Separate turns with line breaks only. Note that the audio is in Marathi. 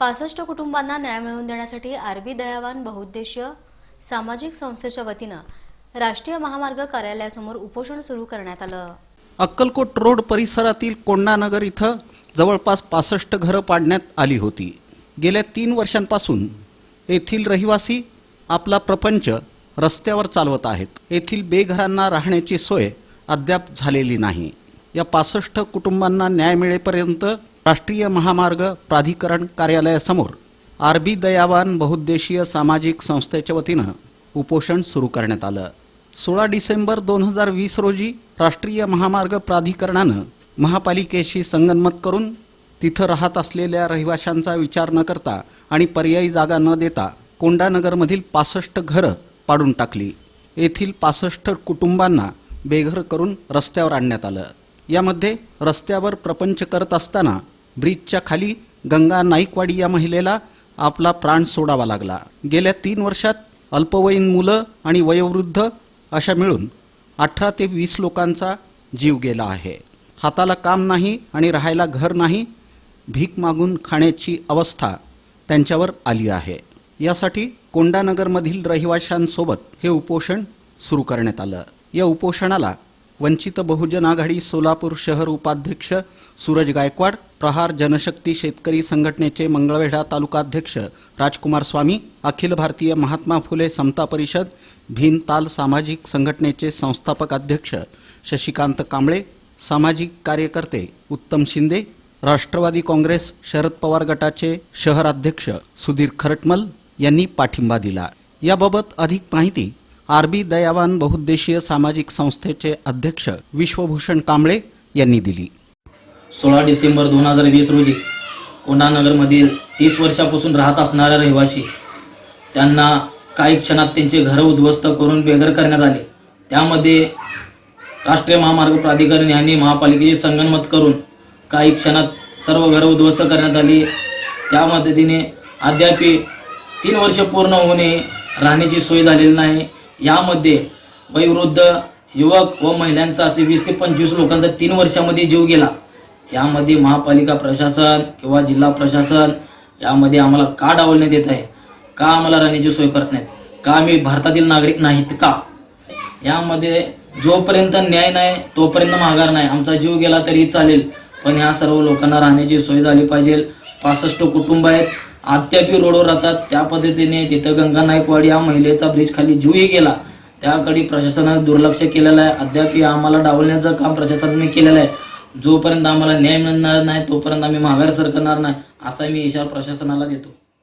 पासष्ट कुटुंबांना न्याय मिळवून देण्यासाठी आरबी दयावान बहुउद्देशीय सामाजिक संस्थेच्या वतीनं राष्ट्रीय महामार्ग कार्यालयासमोर उपोषण सुरू करण्यात आलं.
अक्कलकोट रोड परिसरातील कोंडानगर इथं जवळपास पासष्ट घरं पाडण्यात आली होती. गेल्या तीन वर्षांपासून येथील रहिवासी आपला प्रपंच रस्त्यावर चालवत आहेत. येथील बेघरांना राहण्याची सोय अद्याप झालेली नाही. या पासष्ट कुटुंबांना न्याय मिळेपर्यंत राष्ट्रीय महामार्ग प्राधिकरण कार्यालयासमोर आरबी दयावान बहुउद्देशीय सामाजिक संस्थेच्या वतीनं उपोषण सुरू करण्यात आलं. सोळा डिसेंबर दोन हजार वीस रोजी राष्ट्रीय महामार्ग प्राधिकरणानं महापालिकेशी संगनमत करून तिथं राहत असलेल्या रहिवाशांचा विचार न करता आणि पर्यायी जागा न देता कोंडानगरमधील पासष्ट घरं पाडून टाकली. येथील पासष्ट कुटुंबांना बेघर करून रस्त्यावर आणण्यात आलं. यामध्ये रस्त्यावर प्रपंच करत असताना ब्रिजच्या खाली गंगा नाईकवाडी या महिलेला आपला प्राण सोडावा लागला. गेल्या तीन वर्षात अल्पवयीन मुलं आणि वयोवृद्ध अशा मिळून अठरा ते वीस लोकांचा जीव गेला आहे. हाताला काम नाही आणि राहायला घर नाही भीक मागून खाण्याची अवस्था त्यांच्यावर आली आहे. यासाठी कोंडानगरमधील रहिवाशांसोबत हे उपोषण सुरू करण्यात आलं. या उपोषणाला वंचित बहुजन आघाडी सोलापूर शहर उपाध्यक्ष सूरज गायकवाड प्रहार जनशक्ती शेतकरी संघटनेचे मंगळवेढा तालुकाध्यक्ष राजकुमार स्वामी अखिल भारतीय महात्मा फुले समता परिषद भीमताल सामाजिक संघटनेचे संस्थापक अध्यक्ष शशिकांत कांबळे सामाजिक कार्यकर्ते उत्तम शिंदे राष्ट्रवादी काँग्रेस शरद पवार गटाचे शहराध्यक्ष सुधीर खरटमल यांनी पाठिंबा दिला. याबाबत अधिक माहिती आरबी दयावान बहुउद्देशीय सामाजिक संस्थेचे अध्यक्ष विश्वभूषण कांबळे यांनी दिली.
सोळा डिसेंबर दोन हजार वीस रोजी कोंडानगरमधील तीस वर्षापासून राहत असणाऱ्या रहिवासी त्यांना काही क्षणात त्यांचे घरं उद्ध्वस्त करून बेघर करण्यात आले. त्यामध्ये राष्ट्रीय महामार्ग प्राधिकरण यांनी महापालिकेचे संगनमत करून काही क्षणात सर्व घरं उद्ध्वस्त करण्यात आली. त्या मदतीने अद्याप तीन वर्ष पूर्ण होणे राहण्याची सोय झालेली नाही. यामध्ये वयोवृद्ध युवक व महिलांचा असे वीस ते पंचवीस लोकांचा तीन वर्षामध्ये जीव गेला. यामध्ये महापालिका प्रशासन किंवा जिल्हा प्रशासन यामध्ये आम्हाला का डावलण्यात येत आहे? का आम्हाला राहण्याची सोय करत नाहीत? का आम्ही भारतातील नागरिक नाहीत का? यामध्ये जोपर्यंत न्याय नाही तोपर्यंत माघार नाही. आमचा जीव गेला तरी चालेल. पण ह्या सर्व लोकांना राहण्याची सोय झाली पाहिजे. पासष्ट कुटुंब आहेत. आत्यापी रोडवर राहतात. त्या पद्धतीने तिथं गंगा नाईकवाडी या महिलेचा ब्रिज खाली जीवही गेला. त्याकडे प्रशासनाने दुर्लक्ष केलेलं आहे. अद्याप आम्हाला डावलण्याचं काम प्रशासनाने केलेलं आहे. जोपर्यंत आम्हाला न्याय मिळणार नाही तोपर्यंत आम्ही माघार सरकणार नाही असा मी इशारा प्रशासनाला देतो.